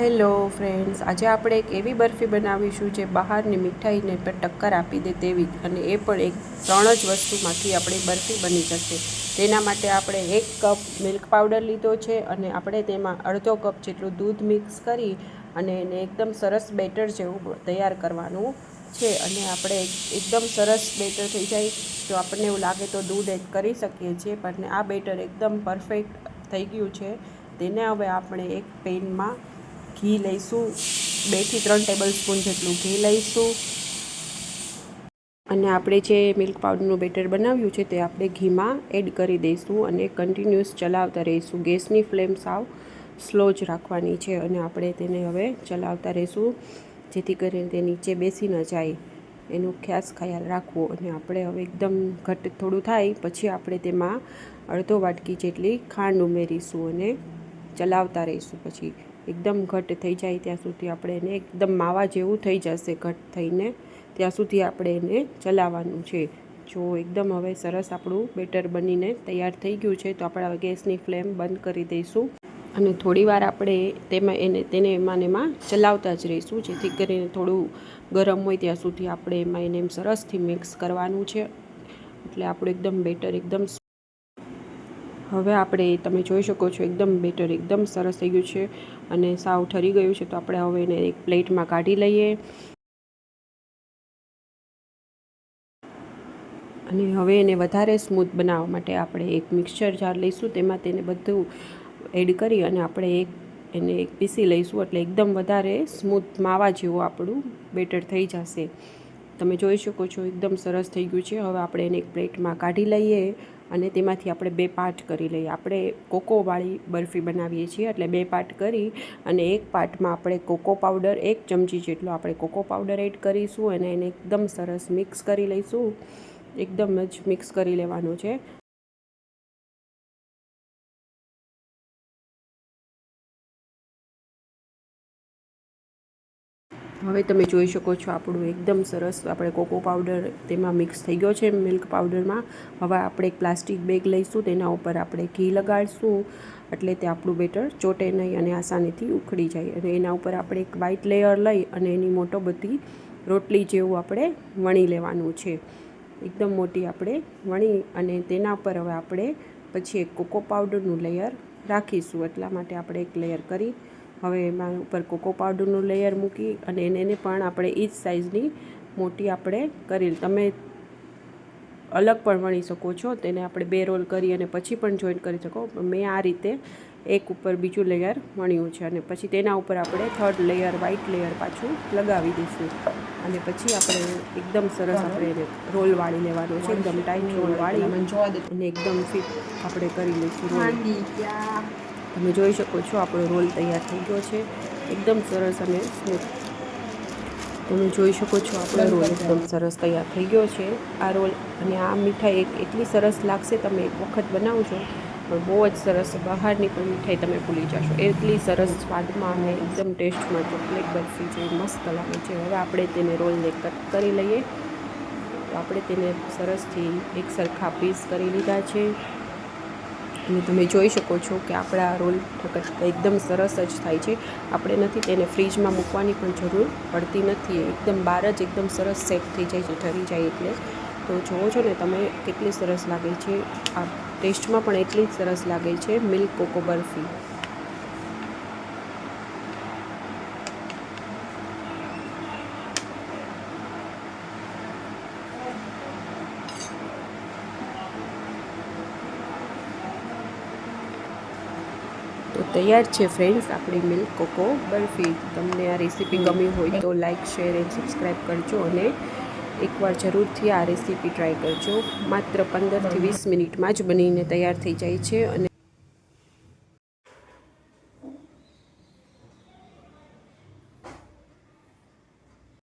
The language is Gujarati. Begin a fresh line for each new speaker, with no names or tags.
હેલો ફ્રેન્ડ્સ, આજે આપણે એક એવી બરફી બનાવીશું જે બહારની મીઠાઈને પર ટક્કર આપી દે તેવી અને એ પણ એક ત્રણ જ વસ્તુમાંથી આપણી બરફી બની જશે. તેના માટે આપણે એક કપ મિલ્ક પાવડર લીધો છે અને આપણે તેમાં અડધો કપ જેટલું દૂધ મિક્સ કરી અને એને એકદમ સરસ બેટર જેવું તૈયાર કરવાનું છે. અને આપણે એકદમ સરસ બેટર થઈ જાય. જો આપણને એવું લાગે તો દૂધ એડ કરી શકીએ છીએ, પણ આ બેટર એકદમ પરફેક્ટ થઈ ગયું છે. તેને હવે આપણે એક પેનમાં ઘી લઈશું બેથી ત્રણ ટેબલ સ્પૂન જેટલું ઘી લઈશું. અને આપણે જે મિલ્ક પાવડરનું બેટર બનાવ્યું છે તે આપણે ઘીમાં એડ કરી દઈશું અને કન્ટિન્યુઅસ ચલાવતા રહીશું. ગેસની ફ્લેમ સાવ સ્લો જ રાખવાની છે અને આપણે તેને હવે ચલાવતા રહીશું, જેથી કરીને તે નીચે બેસી ન જાય. એનું ખાસ ખ્યાલ રાખવો અને આપણે હવે એકદમ ઘટ થોડું થાય, પછી આપણે તેમાં અડધો વાટકી જેટલી ખાંડ ઉમેરીશું અને ચલાવતા રહીશું પછી. એકદમ ઘટ થઈ જાય ત્યાં સુધી આપણે એને એકદમ માવા જેવું થઈ જશે ઘટ થઈને. ત્યાં સુધી આપણે એને ચલાવવાનું છે. જો એકદમ હવે સરસ આપણું બેટર બનીને તૈયાર થઈ ગયું છે, તો આપણે હવે ગેસની ફ્લેમ બંધ કરી દઈશું. અને થોડીવાર આપણે તેમાં એને, તેને એમાં એમાં ચલાવતા જ રહીશું, જેથી કરીને થોડું ગરમ હોય ત્યાં સુધી આપણે એમાં એને એમ સરસથી મિક્સ કરવાનું છે. એટલે આપણું એકદમ બેટર, એકદમ હવે આપણે, તમે જોઈ શકો છો, એકદમ બેટર, એકદમ સરસ થઈ ગયું છે અને સાવ ઠરી ગયું છે, તો આપણે હવે એને એક પ્લેટમાં કાઢી લઈએ. અને હવે એને વધારે સ્મૂથ બનાવવા માટે આપણે એક મિક્સચર જાર લઈશું, તેમાં તેને બધું એડ કરી અને આપણે એક, એને એક પીસી લઈશું, એટલે એકદમ વધારે સ્મૂથ માવા જેવું આપણું બેટર થઈ જશે. તમે જોઈ શકો છો, એકદમ સરસ થઈ ગયું છે. હવે આપણે એને એક પ્લેટમાં કાઢી લઈએ. અને તેમાંથી આપણે બે પાર્ટ કરી લઈએ. આપણે કોકોવાળી બરફી બનાવીએ છીએ, એટલે બે પાર્ટ કરી અને એક પાર્ટમાં આપણે કોકો પાવડર, એક ચમચી જેટલો આપણે કોકો પાવડર એડ કરીશું અને એને એકદમ સરસ મિક્સ કરી લઈશું. એકદમ જ મિક્સ કરી લેવાનું છે. હવે તમે જોઈ શકો છો આપણું એકદમ સરસ આપણે કોકો પાવડર તેમાં મિક્સ થઈ ગયો છે મિલ્ક પાવડરમાં. હવે આપણે એક પ્લાસ્ટિક બેગ લઈશું, તેના ઉપર આપણે ઘી લગાડીશું, એટલે તે આપણું બેટર ચોટે નહીં અને આસાનીથી ઉખડી જાય. અને એના ઉપર આપણે એક વ્હાઇટ લેયર લઈ અને એની મોટો બધી રોટલી જેવું આપણે વણી લેવાનું છે. એકદમ મોટી આપણે વણી અને તેના ઉપર હવે આપણે પછી એક કોકો પાવડરનું લેયર રાખીશું. એટલા માટે આપણે એક લેયર કરી હવે એમાં ઉપર કોકો પાવડરનું લેયર મૂકી અને એને પણ આપણે એ જ સાઇઝની મોટી આપણે કરી તમે અલગ પણ વણી શકો છો. તેને આપણે બે રોલ કરી અને પછી પણ જોઈન્ટ કરી શકો. મેં આ રીતે એક ઉપર બીજું લેયર વણ્યું છે અને પછી તેના ઉપર આપણે થર્ડ લેયર વ્હાઇટ લેયર પાછું લગાવી દઈશું. અને પછી આપણે એકદમ સરસ આપણે એને રોલ વાળી લેવાનો છે. એકદમ ટાઈટ રોલ વાળી. અને એકદમ ફિટ આપણે કરી લઈશું રોલ તમે જોઈ શકો છો, આપણો રોલ તૈયાર થઈ ગયો છે. એકદમ સરસ અને સ્મૂથ તમે જોઈ શકો છો, આપણો રોલ એકદમ સરસ તૈયાર થઈ ગયો છે. આ રોલ અને આ મીઠાઈ એક એટલી સરસ લાગશે, તમે એક વખત બનાવજો. પણ બહુ જ સરસ બહારની પણ મીઠાઈ તમે ભૂલી જશો. એટલી સરસ સ્વાદમાં અને એકદમ ટેસ્ટમાં ચોકલેટ બરફી જેવી મસ્ત લાગે છે. હવે આપણે તેને રોલને કટ કરી લઈએ. તો આપણે તેને સરસથી એક સરખા પીસ કરી લીધા છે. અને તમે જોઈ શકો છો કે આપણા રોલ એકદમ સરસ જ થાય છે. આપણે નથી તેને ફ્રીજમાં મૂકવાની પણ જરૂર પડતી નથી. એકદમ બહાર જ એકદમ સરસ સેટ થઈ જાય છે ઠરી જાય એટલે. તો જુઓ છો ને, તમે કેટલી સરસ લાગે છે. આ ટેસ્ટમાં પણ એટલી જ સરસ લાગે છે, મિલ્ક કોકો બરફી તૈયાર છે ફ્રેન્ડ્સ આપણી મિલ્ક કોકો બરફી તમને આ રેસીપી ગમી હોય તો લાઇક શેર એન્ડ સબસ્ક્રાઈબ કરજો અને એકવાર જરૂરથી આ રેસીપી ટ્રાય કરજો. માત્ર પંદરથી વીસ મિનિટમાં જ બનીને તૈયાર થઈ જાય છે અને